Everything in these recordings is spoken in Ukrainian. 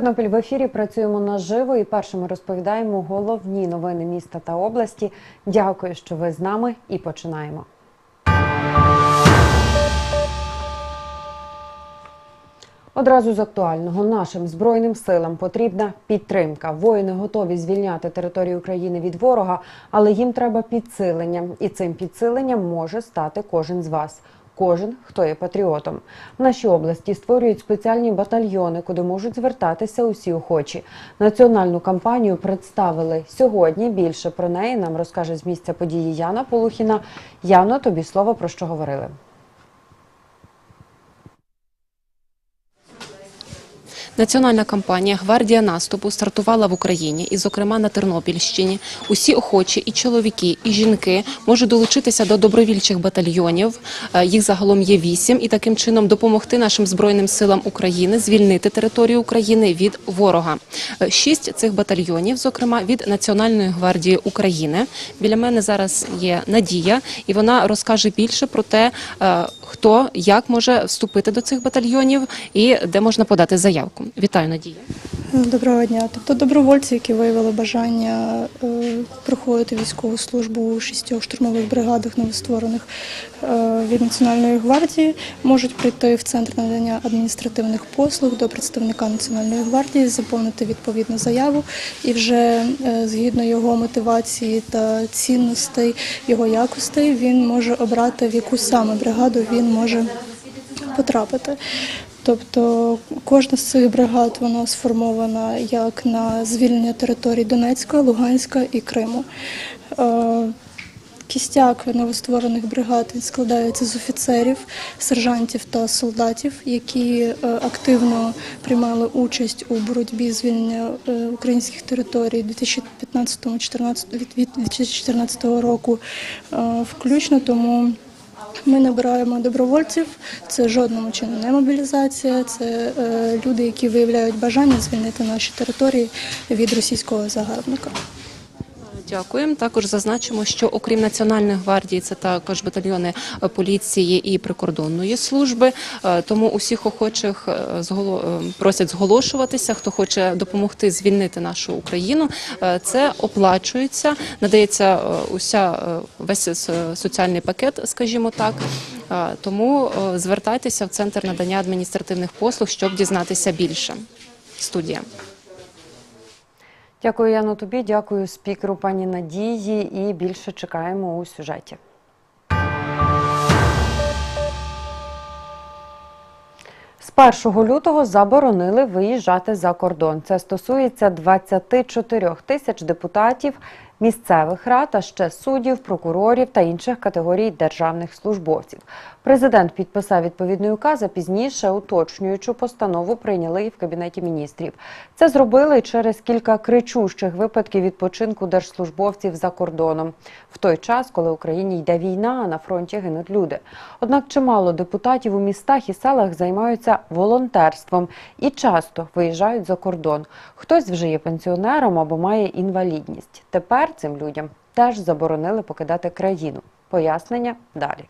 Тернопіль в ефірі працюємо наживо і першими розповідаємо головні новини міста та області. Дякую, що ви з нами і починаємо. Одразу з актуального нашим збройним силам потрібна підтримка. Воїни готові звільняти територію України від ворога, але їм треба підсилення, і цим підсиленням може стати кожен з вас. Кожен, хто є патріотом. В нашій області створюють спеціальні батальйони, куди можуть звертатися усі охочі. Національну кампанію представили сьогодні. Більше про неї нам розкаже з місця події Яна Полухіна. Яно, тобі слово про що говорили. Національна кампанія Гвардія наступу стартувала в Україні і, зокрема, на Тернопільщині. Усі охочі, і чоловіки, і жінки можуть долучитися до добровільчих батальйонів. Е, Їх загалом є вісім, і таким чином допомогти нашим збройним силам України звільнити територію України від ворога. Е, Шість цих батальйонів, зокрема від Національної гвардії України. Біля мене зараз є Надія, і вона розкаже більше про те, е, хто як може вступити до цих батальйонів і де можна подати заявку. Вітаю, Надія. Доброго дня. Тобто добровольці, які виявили бажання е, проходити військову службу у шістьох штурмових бригадах новостворених е, від Національної гвардії, можуть прийти в центр надання адміністративних послуг до представника Національної гвардії, заповнити відповідну заяву і вже е, згідно його мотивації та цінностей, його якостей, він може обрати в яку саме бригаду він може потрапити. Тобто кожна з цих бригад вона сформована як на звільнення територій Донецька, Луганська і Криму. Е, Кістяк новостворених бригад складається з офіцерів, сержантів та солдатів, які е, активно приймали участь у боротьбі звільнення е, українських територій 2015-2014 від 2014 року включно. Тому ми набираємо добровольців. Це жодному чином не мобілізація. Це е, люди, які виявляють бажання звільнити наші території від російського загарбника. Дякуємо. Також зазначимо, що окрім Національної гвардії, це також батальйони е, поліції і прикордонної служби. Е, Тому усіх охочих е, просять зголошуватися. Хто хоче допомогти звільнити нашу Україну, це оплачується, надається уся весь соціальний пакет, скажімо так. Тому звертайтеся в центр надання адміністративних послуг, щоб дізнатися більше. Студія. Дякую, Яно, тобі. Дякую спікеру пані Надії. І більше чекаємо у сюжеті. З 1 лютого заборонили виїжджати за кордон. Це стосується 24 тисяч депутатів місцевих рад, а ще суддів, прокурорів та інших категорій державних службовців. Президент підписав відповідний указ, а пізніше уточнюючу постанову прийняли і в кабінеті міністрів. Це зробили через кілька кричущих випадків відпочинку держслужбовців за кордоном в той час, коли в Україні йде війна, а на фронті гинуть люди. Однак чимало депутатів у містах і селах займаються волонтерством і часто виїжджають за кордон. Хтось вже є пенсіонером або має інвалідність. Тепер цим людям теж заборонили покидати країну. Пояснення далі.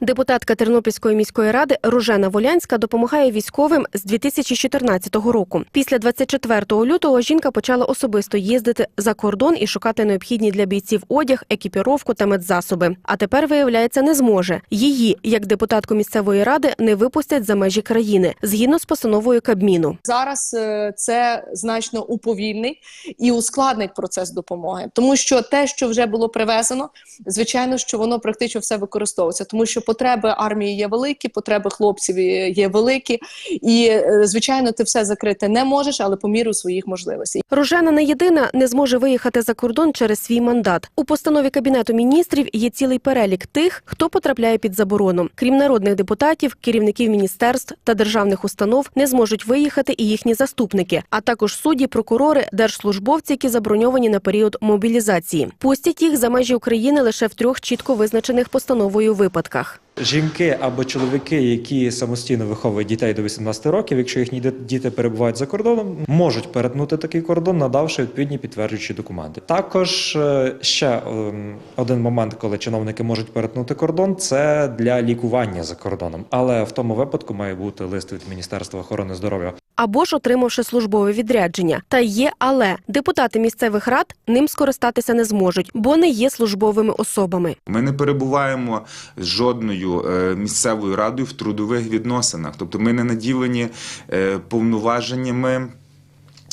Депутатка Тернопільської міської ради Ружена Волянська допомагає військовим з 2014 року. Після 24 лютого жінка почала особисто їздити за кордон і шукати необхідні для бійців одяг, екіпіровку та медзасоби. А тепер, виявляється, не зможе. Її, як депутатку місцевої ради, не випустять за межі країни згідно з постановою Кабміну. Зараз е, це значно уповільнить і ускладнить процес допомоги, тому що те, що вже було привезено, звичайно, що воно практично все використовується, тому що потреби армії є великі, потреби хлопців є є великі, і е, звичайно, ти все закрити не можеш, але по міру своїх можливостей. Рожена не єдина не зможе виїхати за кордон через свій мандат. У постанові кабінету міністрів є цілий перелік тих, хто потрапляє під заборону. Крім народних депутатів, керівників міністерств та державних установ не зможуть виїхати і їхні заступники, а також судді, прокурори, держслужбовці, які заброньовані на період мобілізації. Пустять їх за межі України лише в трьох чітко визначених постановою випадках. Жінки або чоловіки, які самостійно виховують дітей до 18 років, якщо їхні діти перебувають за кордоном, можуть перетнути такий кордон, надавши відповідні підтверджуючі документи. Також е, ще ем, один момент, коли чиновники можуть перетнути кордон, це для лікування за кордоном. Але в тому випадку має бути лист від Міністерства охорони здоров'я або ж отримавши службове відрядження. Та є але депутати місцевих рад ним скористатися не зможуть, бо не є службовими особами. Ми не перебуваємо з жодною е, місцевою радою в трудових відносинах, тобто ми не наділені е, повноваженнями.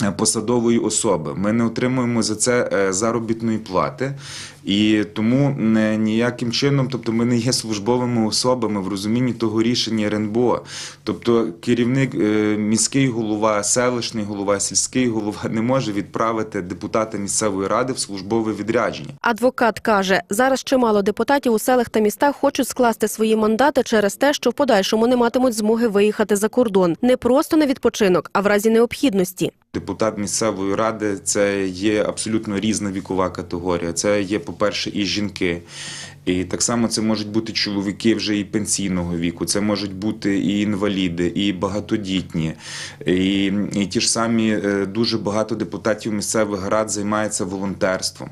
Е, Посадової особи ми не отримуємо за це е, заробітної плати, і тому е, ніяким чином, тобто ми не є службовими особами в розумінні того рішення РНБО. Тобто керівник, е, міський голова, селищний голова, сільський голова не може відправити депутата місцевої ради в службове відрядження. Адвокат каже, зараз чимало депутатів у селах та містах хочуть скласти свої мандати через те, що в подальшому не матимуть змоги виїхати за кордон не просто на відпочинок, а в разі необхідності. Депутат місцевої ради це є абсолютно різна вікова категорія. Це є, по-перше, і жінки. І так само це можуть бути чоловіки вже і пенсійного віку, це можуть бути і інваліди, і багатодітні. І, і ті ж самі е, дуже багато депутатів місцевих рад займаються волонтерством.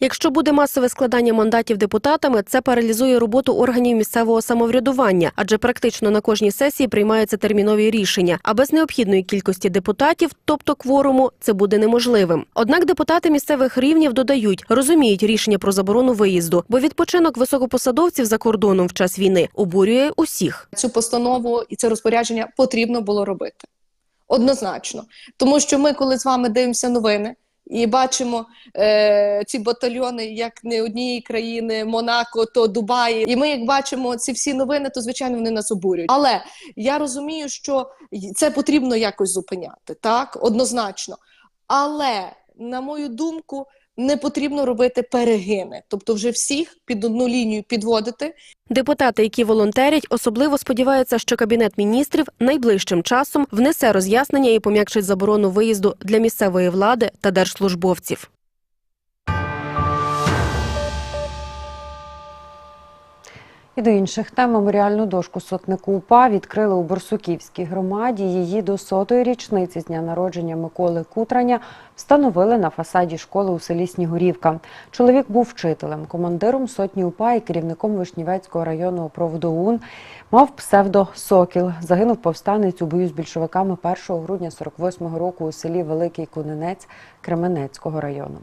Якщо буде масове складання мандатів депутатами, це паралізує роботу органів місцевого самоврядування, адже практично на кожній сесії приймаються термінові рішення. А без необхідної кількості депутатів, тобто кворуму, це буде неможливим. Однак депутати місцевих рівнів додають, розуміють рішення про заборону виїзду, бо відпочинок високопосадовців за кордоном в час війни обурює усіх. Цю постанову і це розпорядження потрібно було робити. Однозначно. Тому що ми, коли з вами дивимося новини і бачимо е, ці батальйони, як не однієї країни, Монако, то Дубаї. І ми, як бачимо ці всі новини, то звичайно вони нас обурюють. Але я розумію, що це потрібно якось зупиняти, так, однозначно. Але, на мою думку, не потрібно робити перегини, тобто вже всіх під одну лінію підводити Депутати, які волонтерять, особливо сподіваються, що кабінет міністрів найближчим часом внесе роз'яснення і пом'якшить заборону виїзду для місцевої влади та держслужбовців. І до інших тем меморіальну дошку сотнику УПА відкрили у Борсуківській громаді. Її до сотої річниці з дня народження Миколи Кутраня встановили на фасаді школи у селі Снігурівка. Чоловік був вчителем, командиром сотні УПА і керівником Вишнівецького районного проводу УН. Мав псевдо Сокіл. Загинув повстанець у бою з більшовиками 1 грудня 48-го року у селі Великий Кунинець Кременецького району.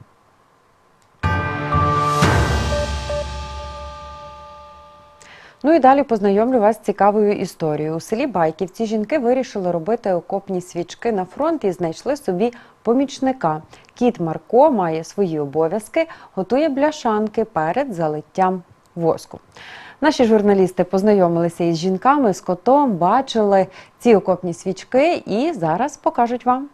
Ну і далі познайомлю вас з цікавою історією. У селі Байківці жінки вирішили робити окопні свічки на фронт і знайшли собі помічника. Кіт Марко має свої обов'язки, готує бляшанки перед залиттям воску. Наші журналісти познайомилися із жінками, з котом, бачили ці окопні свічки і зараз покажуть вам.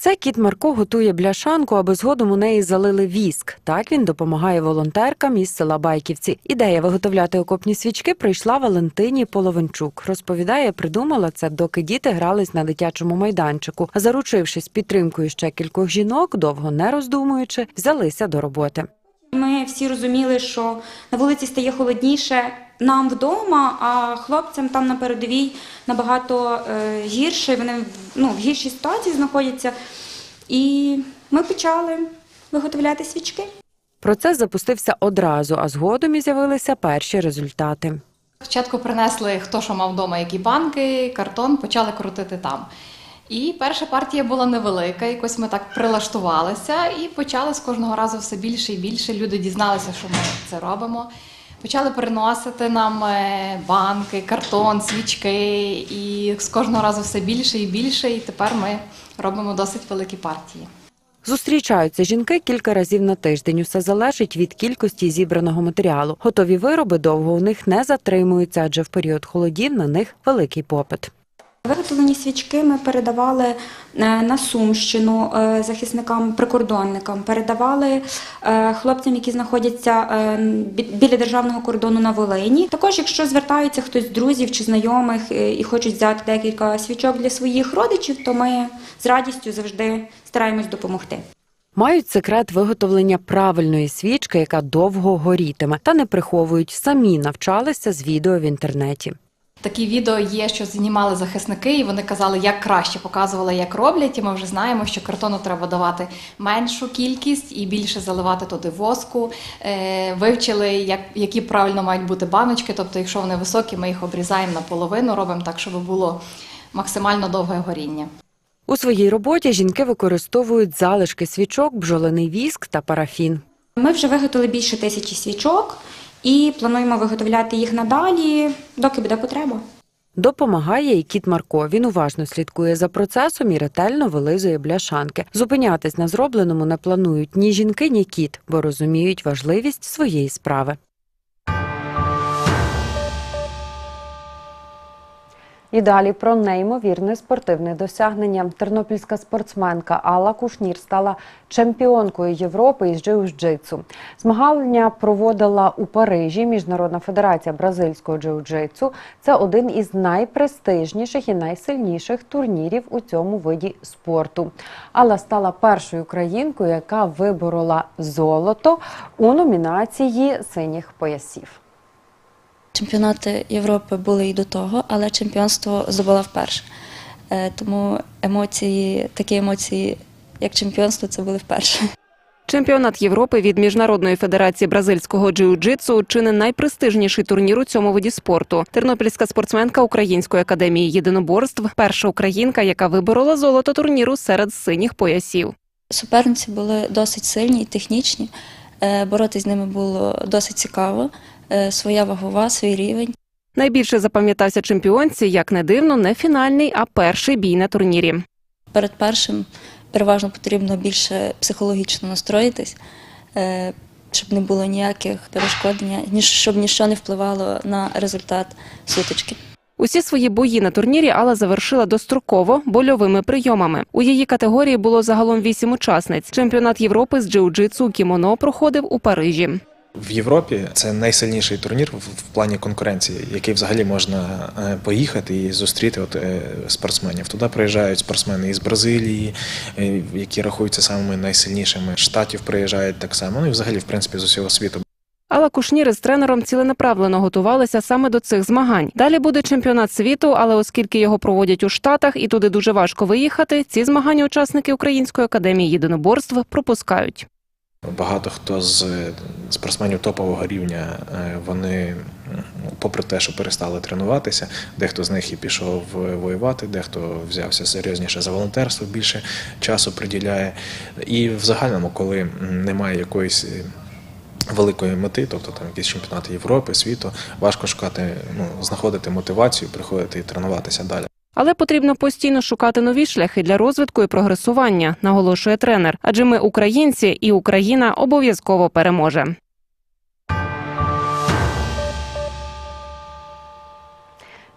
Це кіт Марко готує бляшанку, аби згодом у неї залили віск. Так він допомагає волонтеркам із села Байківці. Ідея виготовляти окопні свічки прийшла Валентині Половинчук. Розповідає, придумала це, доки діти грались на дитячому майданчику. Заручившись підтримкою ще кількох жінок, довго не роздумуючи, взялися до роботи. Ми всі розуміли, що на вулиці стає холодніше нам вдома, а хлопцям там на передовій набагато е, гірше. Вони ну, в гіршій ситуації знаходяться. І ми почали виготовляти свічки. Процес запустився одразу, а згодом і з'явилися перші результати. Спочатку принесли хто що мав вдома, які банки, картон, почали крутити там. І перша партія була невелика, якось ми так прилаштувалися і почали з кожного разу все більше і більше. Люди дізналися, що ми це робимо. Почали переносити нам е, банки, картон, свічки, і з кожного разу все більше і більше. І тепер ми робимо досить великі партії. Зустрічаються жінки кілька разів на тиждень. Усе залежить від кількості зібраного матеріалу. Готові вироби довго у них не затримуються, адже в період холодів на них великий попит. Виготовлені свічки ми передавали е, на Сумщину е, захисникам, прикордонникам, передавали е, хлопцям, які знаходяться біля державного кордону на Волині. Також, якщо звертається хтось з друзів чи знайомих і хочуть взяти декілька свічок для своїх родичів, то ми з радістю завжди стараємось допомогти. Мають секрет виготовлення правильної свічки, яка довго горітиме, та не приховують. Самі навчалися з відео в інтернеті. Такі відео є, що знімали захисники, і вони казали, як краще показували, як роблять. І ми вже знаємо, що картону треба давати меншу кількість і більше заливати туди воску. Е, вивчили, як, які правильно мають бути баночки. Тобто, якщо вони високі, ми їх обрізаємо наполовину, робимо так, щоб було максимально довге горіння. У своїй роботі жінки використовують залишки свічок, бджолиний віск та парафін. Ми вже виготовили більше тисячі свічок і плануємо виготовляти їх надалі, доки буде потреба. Допомагає і кіт Марко. Він уважно слідкує за процесом і ретельно вилизує бляшанки. Зупинятись на зробленому не планують ні жінки, ні кіт, бо розуміють важливість своєї справи. І далі про неймовірне спортивне досягнення. Тернопільська спортсменка Алла Кушнір стала чемпіонкою Європи із джиу-джитсу. Змагання проводила у Парижі Міжнародна федерація бразильського джиу-джитсу. Це один із найпрестижніших і найсильніших турнірів у цьому виді спорту. Алла стала першою українкою, яка виборола золото у номінації синіх поясів. Чемпіонати Європи були і до того, але чемпіонство здобула вперше. Е, Тому емоції, такі емоції, як чемпіонство, це були вперше. Чемпіонат Європи від Міжнародної федерації бразильського джиу-джитсу чи не найпрестижніший турнір у цьому виді спорту. Тернопільська спортсменка Української академії єдиноборств, перша українка, яка виборола золото турніру серед синіх поясів. Суперниці були досить сильні і технічні. Е, Боротись з ними було досить цікаво. Е, Своя вагова, свій рівень. Найбільше запам'ятався чемпіонці, як не дивно, не фінальний, а перший бій на турнірі. Перед першим переважно потрібно більше психологічно настроїтись, е, щоб не було ніяких перешкоджень, ніж щоб нічого не впливало на результат сутички. Усі свої бої на турнірі Алла завершила достроково больовими прийомами. У її категорії було загалом вісім учасниць. Чемпіонат Європи з джиу-джитсу кімоно проходив у Парижі. В Європі це найсильніший турнір в плані конкуренції, який взагалі можна е, поїхати і зустріти от, е, спортсменів. Туди приїжджають спортсмени із Бразилії, е, які рахуються самими найсильнішими. Штатів приїжджають так само. Ну і взагалі, в принципі, з усього світу. Алла Кушнір із тренером ціленаправлено готувалися саме до цих змагань. Далі буде чемпіонат світу, але оскільки його проводять у Штатах і туди дуже важко виїхати, ці змагання учасники Української академії єдиноборств пропускають. Багато хто з спортсменів топового рівня, е, вони, попри те, що перестали тренуватися, дехто з них і пішов воювати, дехто взявся серйозніше за волонтерство, більше часу приділяє. І в загальному, коли немає якоїсь е, великої мети, тобто там якісь чемпіонати Європи, світу, важко шукати, ну, знаходити мотивацію, приходити і тренуватися далі. Але потрібно постійно шукати нові шляхи для розвитку і прогресування, наголошує тренер. Адже ми українці, і Україна обов'язково переможе.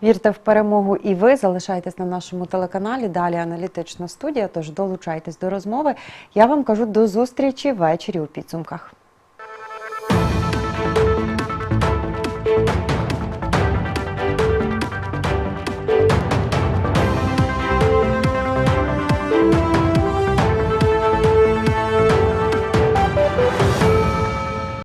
Вірте в перемогу і ви залишайтесь на нашому телеканалі. Далі аналітична студія. Тож долучайтесь до розмови. Я вам кажу до зустрічі ввечері у підсумках.